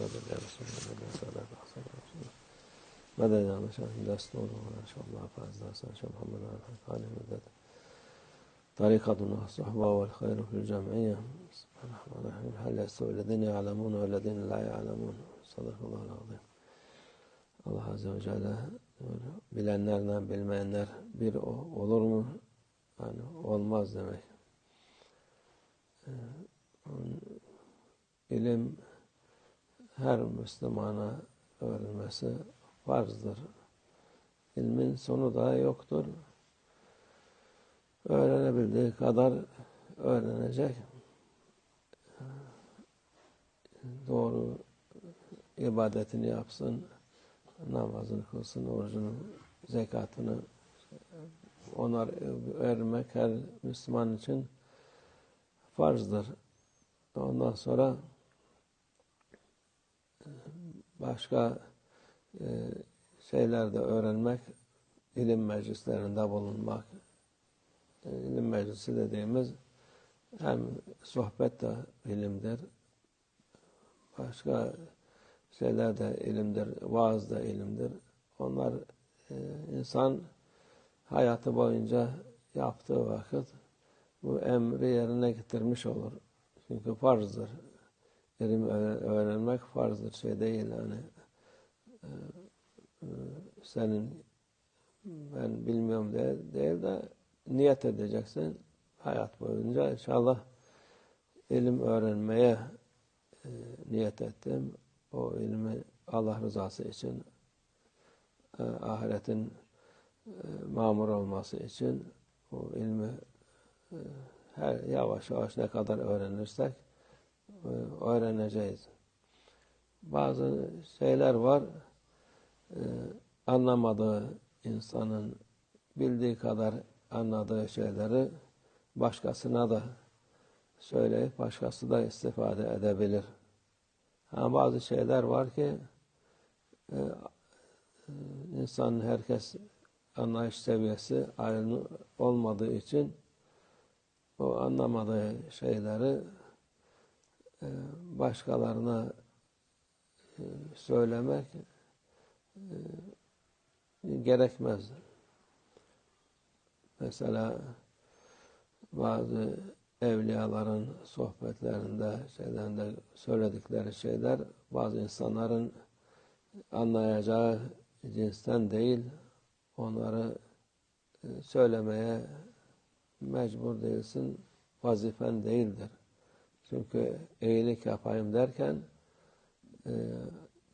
غدا يا رسول الله غدا سألك أحسن رسول الله غدا يا مشاهد درس نور وإن شاء الله فاز درس إن شاء محمد على الحق عليه مدد طريقتنا الصحبة والخير في الجمعية سبحان الرحمن الرحيم هل يستوي الذين يعلمون والذين لا يعلمون صدق الله العظيم Allah Azze ve Celle bilenlerle bilmeyenler bir olur mu? Yani olmaz demek. ilim her Müslümana öğrenmesi farzdır. İlmin sonu da yoktur. Öğrenebildiği kadar öğrenecek. Doğru ibadetini yapsın, namazını kılsın, orucunu, zekatını onar vermek her Müslüman için farzdır. Ondan sonra başka e, şeylerde öğrenmek, ilim meclislerinde bulunmak. E, ilim meclisi dediğimiz hem sohbet de ilimdir, başka şeyler de ilimdir, vaaz da ilimdir. Onlar e, insan hayatı boyunca yaptığı vakit bu emri yerine getirmiş olur. Çünkü farzdır. İlim öğrenmek farzdır. Şey değil yani senin ben bilmiyorum de, değil de niyet edeceksin. Hayat boyunca inşallah ilim öğrenmeye e, niyet ettim. O ilmi Allah rızası için e, ahiretin e, mamur olması için o ilmi e, her yavaş yavaş ne kadar öğrenirsek öğreneceğiz. Bazı şeyler var e, anlamadığı insanın bildiği kadar anladığı şeyleri başkasına da söyleyip başkası da istifade edebilir. Ha, bazı şeyler var ki e, insanın herkes anlayış seviyesi aynı olmadığı için o anlamadığı şeyleri başkalarına e, söylemek e, gerekmez. Mesela bazı evliyaların sohbetlerinde, şeylerinde söyledikleri şeyler bazı insanların anlayacağı cinsten değil, onları e, söylemeye mecbur değilsin, vazifen değildir. Çünkü iyilik yapayım derken e,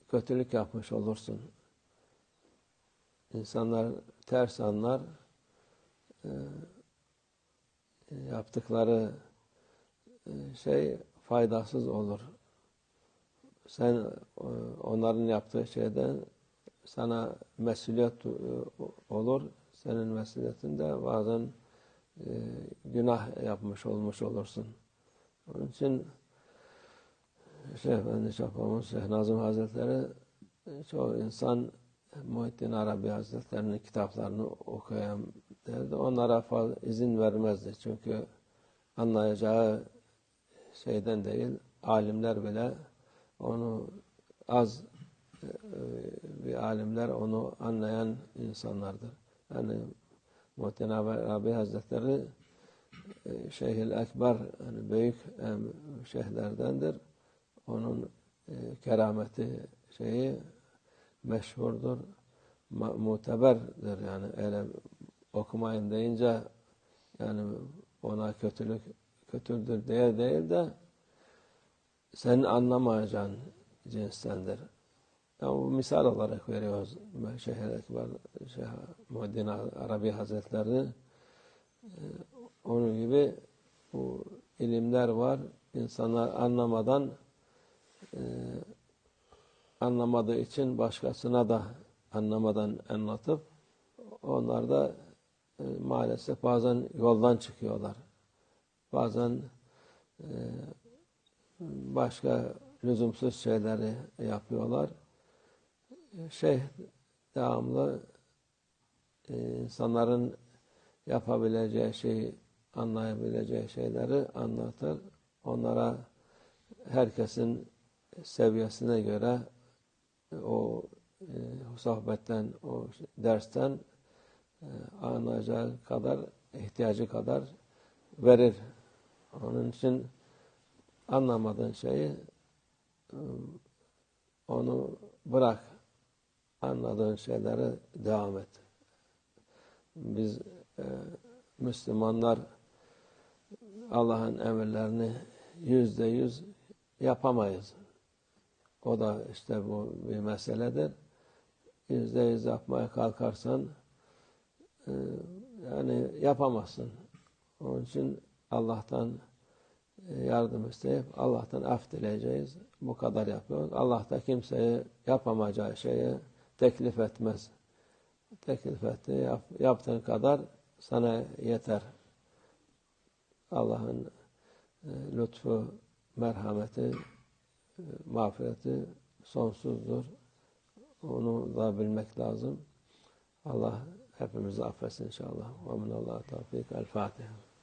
kötülük yapmış olursun. İnsanlar ters anlar, e, yaptıkları şey faydasız olur. Sen onların yaptığı şeyden sana mesuliyet olur. Senin mesuliyetinde bazen e, günah yapmış olmuş olursun. Onun için Şeyh Efendi Şafamız, Şeyh Nazım Hazretleri çoğu insan Muhittin Arabi Hazretleri'nin kitaplarını okuyan derdi. Onlara fazla izin vermezdi. Çünkü anlayacağı şeyden değil, alimler bile onu az e, bir alimler onu anlayan insanlardır. Yani Muhittin Arabi Hazretleri Şeyhül Ekber yani büyük şeyhlerdendir. Onun e, kerameti şeyi meşhurdur, muteberdir yani öyle okumayın deyince yani ona kötülük kötüdür diye değil de senin anlamayacağın cinstendir. Yani bu misal olarak veriyoruz Şeyh Ekber, Şeyh Muhaddin Arabi Hazretleri. Onun gibi bu ilimler var. İnsanlar anlamadan e, anlamadığı için başkasına da anlamadan anlatıp onlar da e, maalesef bazen yoldan çıkıyorlar. Bazen e, başka lüzumsuz şeyleri yapıyorlar. Şey devamlı e, insanların yapabileceği şeyi anlayabileceği şeyleri anlatır. Onlara herkesin seviyesine göre o e, sohbetten, o dersten e, anlayacağı kadar, ihtiyacı kadar verir. Onun için anlamadığın şeyi e, onu bırak. Anladığın şeylere devam et. Biz e, Müslümanlar Allah'ın emirlerini yüzde yüz yapamayız. O da işte bu bir meseledir. Yüzde yüz yapmaya kalkarsan e, yani yapamazsın. Onun için Allah'tan e, yardım isteyip Allah'tan af dileyeceğiz. Bu kadar yapıyoruz. Allah da kimseyi yapamayacağı şeyi teklif etmez. Teklif etti. Yap, yaptığın kadar sana yeter. Allah'ın e, lütfu, merhameti, e, mağfireti sonsuzdur. Onu da bilmek lazım. Allah hepimizi affetsin inşallah. Ve minallah tevfik. El Fatiha.